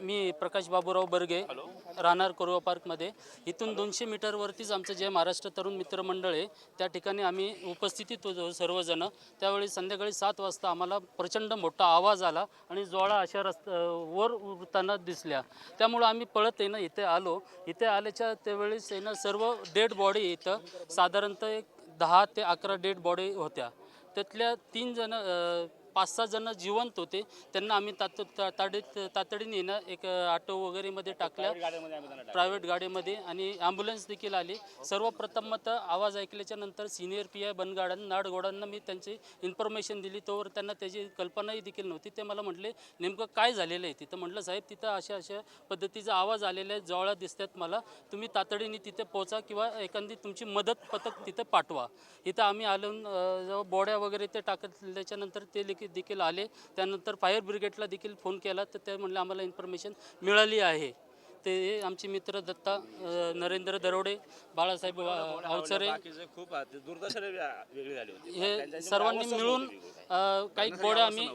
मी प्रकाश बाबूराव बर्गे राहणार कोरवा पार्कमध्ये. इथून दोनशे मीटरवरतीच आमचं जे महाराष्ट्र तरुण मित्र मंडळ आहे त्या ठिकाणी आम्ही उपस्थितीत होतो सर्वजण. त्यावेळी संध्याकाळी सात वाजता आम्हाला प्रचंड मोठा आवाज आला आणि ज्वाळा अशा रस्त वर उडताना दिसल्या. त्यामुळं आम्ही पळत ना इथे आलो. इथे आल्याच्या त्यावेळेस ना सर्व डेड बॉडी इथं साधारणतः एक दहा ते अकरा डेड बॉडी होत्या. त्यातल्या तीन जण पाच सहा जण जिवंत होते. त्यांना आम्ही तात ता- ताडीत तातडीने ना एक ऑटो वगैरेमध्ये टाकल्या. प्रायव्हेट गाडीमध्ये आणि ॲम्ब्युलन्स देखील आली. सर्वप्रथम मत आवाज ऐकल्याच्या नंतर सिनियर पी आय बनगाडन नाडगोडांना मी त्यांची इन्फॉर्मेशन दिली. तोवर त्यांना त्याची कल्पनाही देखील नव्हती. ते मला म्हटले नेमकं काय झालेलं आहे तिथं? म्हटलं साहेब तिथं अशा अशा पद्धतीचा आवाज आलेला आहे. जवळा दिसतात मला. तुम्ही तातडीने तिथे पोहोचा किंवा एखादी तुमची मदत पथक तिथे पाठवा. इथं आम्ही आलो जेव्हा बोड्या वगैरे ते टाकल्याच्या नंतर ते देखील देखील आले. त्यानंतर फायर ब्रिगेडला देखील फोन केला. तर ते म्हणले आम्हाला इन्फॉर्मेशन मिळाली आहे. ते आमचे मित्र दत्ता नरेंद्र दरोडे बाळासाहेब अवचरे बाकीचे खूप हे सर्वांनी मिळून काही बोड्या आम्ही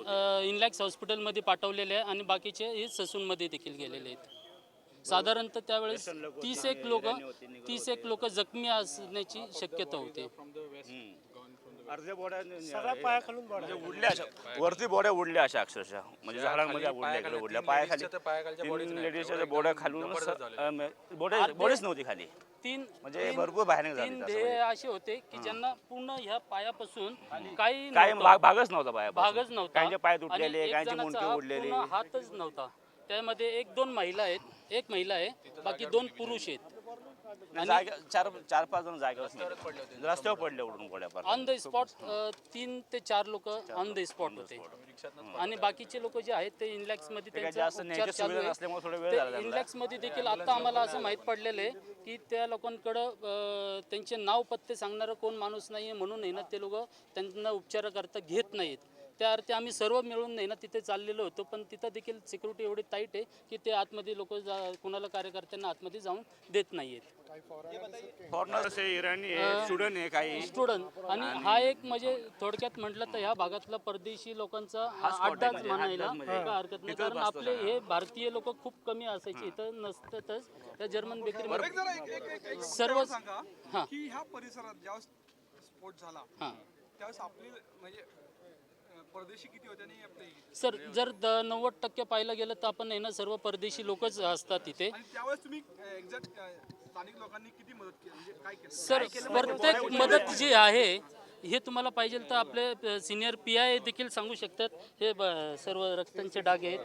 इनलॅक्स हॉस्पिटलमध्ये पाठवलेल्या आहे आणि बाकीचे हे ससूनमध्ये देखील गेलेले आहेत. साधारणतः त्यावेळेस तीस एक लोक तीस एक लोक जखमी असण्याची शक्यता होती. अर्ध्या बोड्या म्हणजे उडल्या अशा वरती बोड्या उडल्या अशा अक्षरशः. म्हणजे झाडांमध्ये उडल्या इकडे उडल्या. पायाखाली तीन लेडीजच्या बोड्या खालून बोड्या बोडीच नव्हती खाली. तीन म्हणजे भरपूर बाहेर तीन ध्येय असे होते की ज्यांना पूर्ण ह्या पायापासून काही. भाग- भागच नव्हता पाया भागच नव्हता. काहींचे पाय तुटलेले काहींचे मुंडके उडलेले. पूर्ण हातच नव्हता. त्यामध्ये एक दोन महिला आहेत. एक महिला आहे. बाकी दोन पुरुष आहेत. जागा चार चार पाच जण जागेवर रस्त्यावर पडले उडून पार ऑन द स्पॉट तीन ते चार लोक ऑन द स्पॉट होते. आणि बाकीचे लोक जे आहेत ते इनलॅक्समध्ये ते काय त्यांचा जास्त उपचार न्यायची चालू सुविधा आहे. नसल्यामुळे थोडा वेळ ते झाला त्यांना. इनलॅक्समध्ये देखील आता आम्हाला असं माहीत पडलेलं आहे की त्या लोकांकडं अं, त्यांचे नाव पत्ते सांगणारं कोण माणूस नाही म्हणून आहे ना ते लोक त्यांना उपचाराकरता घेत नाहीत. त्या अर्थी आम्ही सर्व मिळून नाही ना तिथे चाललेलो होतो पण तिथं देखील सिक्युरिटी एवढी टाईट आहे की ते आतमध्ये लोक कोणाला कार्यकर्त्यांना आतमध्ये जाऊन देत नाही आहेत फॉरेनर असे इराणी आहे स्टुडंट आहे काही. स्टुडंट आणि हा एक म्हणजे थोडक्यात म्हटलं तर ह्या भागातला परदेशी लोकांचा अड्डाच म्हणायला काय हरकत नाही. कारण आपले हे भारतीय लोक खूप कमी असायचे. इथं नसतातच. त्या जर्मन बेकरी सर्व- हां. परिसरात ज्यावेळेस स्फोट झाला त्यावेळेस आपली म्हणजे परदेशी किती होते आणि आपले सर जर द नव्वद टक्के पाहायला गेलं तर आपण आहे ना सर्व परदेशी लोकच असतात तिथे आणि त्यावेळेस तुम्ही एक्झॅक्ट स्थानिक लोकांनी किती मदत केली? म्हणजे काय केलं? सर प्रत्येक मदत जी आहे हे तुम्हाला पाहिजे तर आपले सिनियर पी आय देखील सांगू शकतात. हे ब- सर्व रक्तांचे डाग आहेत.